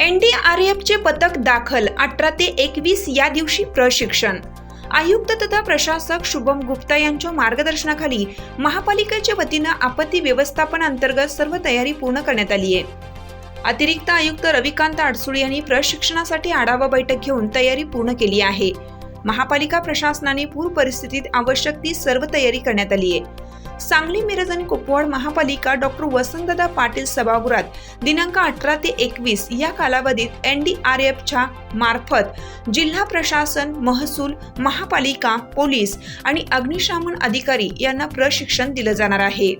एनडीआरएफचे पथक दाखल अठरा ते एकवीस या दिवशी प्रशिक्षण. आयुक्त तथा प्रशासक शुभम गुप्ता यांच्या मार्गदर्शनाखाली महापालिकेच्या वतीनं आपत्ती व्यवस्थापन अंतर्गत सर्व तयारी पूर्ण करण्यात आली आहे. अतिरिक्त आयुक्त रविकांत अडसुळे यांनी प्रशिक्षणासाठी आढावा बैठक घेऊन तयारी पूर्ण केली आहे. महापालिका प्रशासनाने पूर परिस्थितीत आवश्यक ती सर्व तयारी करण्यात आली आहे. सांगली मिरज आणि कुपवाड महापालिका डॉक्टर वसंतदा पाटील सभागृहात दिनांक अठरा ते एकवीस या कालावधीत एन डी आर एफच्या मार्फत जिल्हा प्रशासन महसूल महापालिका पोलीस आणि अग्निशामन अधिकारी यांना प्रशिक्षण दिलं जाणार आहे.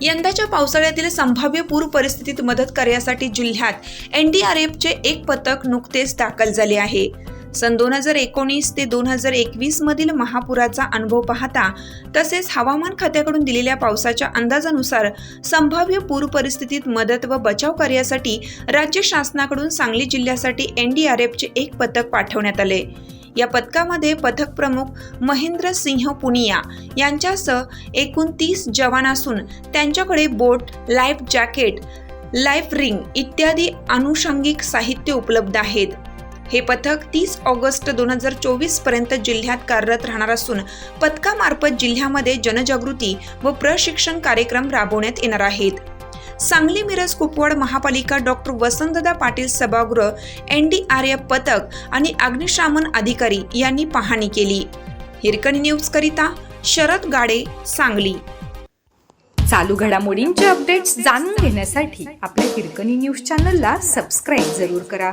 यंदाच्या पावसाळ्यातील संभाव्य पूर परिस्थितीत मदत करण्यासाठी जिल्ह्यात एनडीआरएफचे एक पथक नुकतेच दाखल झाले आहे. सन दोन हजार एकोणीस ते दोन हजार एकवीस मधील महापुराचा अनुभव पाहता तसेच हवामान खात्याकडून दिलेल्या पावसाच्या अंदाजानुसार संभाव्य पूर परिस्थितीत मदत व बचाव कार्यासाठी राज्य शासनाकडून सांगली जिल्ह्यासाठी एनडीआरएफचे एक पथक पाठवण्यात आले. या पथकामध्ये पथक प्रमुख महेंद्र सिंह पुनिया यांच्यासह एकूण तीस जवान असून त्यांच्याकडे boat life jacket life ring इत्यादी अनुषंगिक साहित्य उपलब्ध आहेत. हे पथक तीस ऑगस्ट दोन हजार चोवीसपर्यंत जिल्ह्यात कार्यरत राहणार असून पथकामार्फत जिल्ह्यामध्ये जनजागृती व प्रशिक्षण कार्यक्रम राबवण्यात येणार आहेत. सांगली मिरज कुपवाड महापालिका डॉक्टर वसंतदा पाटील सभागृह एन डी आर एफ पथक आणि अग्निशामन अधिकारी यांनी पाहणी केली. हिरकणी न्यूज करिता शरद गाडे सांगली. चालू घडामोडींचे अपडेट्स जाणून घेण्यासाठी आपल्या हिरकणी न्यूज चॅनलला सबस्क्राईब जरूर करा.